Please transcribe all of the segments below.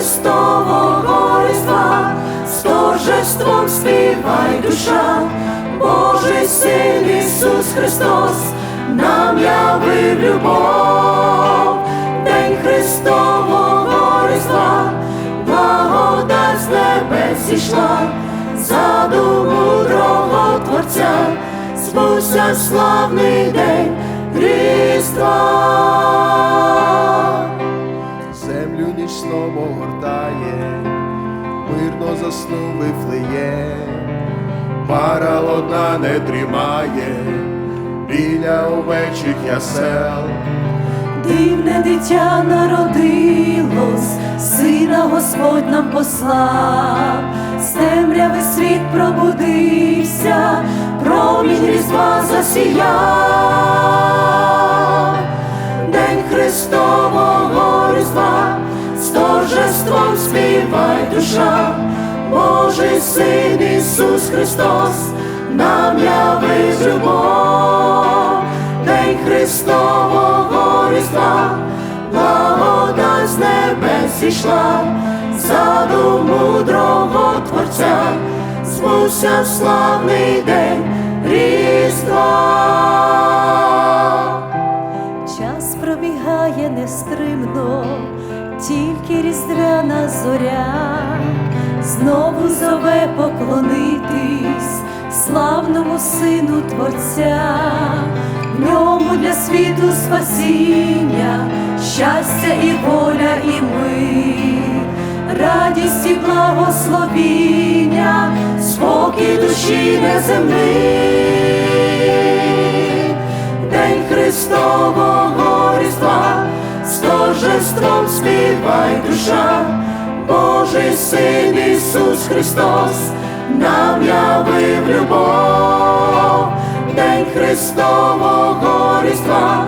Христового Різдва, з торжеством співай душа, Божий син Ісус Христос, нам явив любов, День Христового Різдва, благодать з небес зійшла, задум мудрого Творця, збувся славний день Різдва. Ніч огортає, мирно заснув вифлеє, пара одна не дрімає, біля овечих ясел, Дивне дитя народилось, сина Господь нам послав, з темряви світ пробудився, промінь різдва засіяв. День Христового співай душа, Божий син Ісус Христос, нам явив любов, День Христового Різдва, благодать з небес зійшла, задум мудрого Творця, збувся в славний день Різдва. Час пробігає нестримно, тільки різдвяна зоря, знову зове поклонитись славному сину Творця, в ньому для світу спасіння, щастя і воля, і мир, радість і благословіння, спокій душі неземний. День Христового Різдва, з торжеством співай душа, Божий син Ісус Христос, нам явив любов, День Христового Різдва,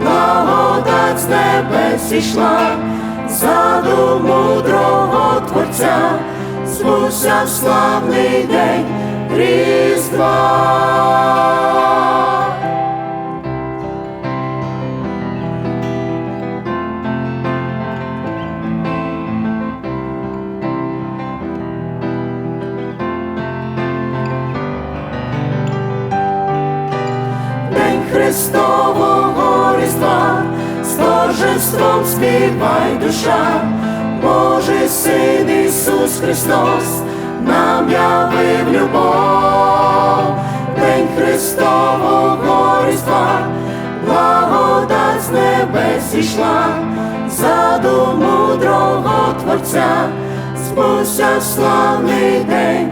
благодать з небес зійшла, задум мудрого Творця, збувся славний день Різдва. Христового Різдва, з торжеством співай душа, Божий син Ісус Христос, нам явив любов, День Христового Різдва, благодать з небес зійшла, задум мудрого Творця, збувся славний день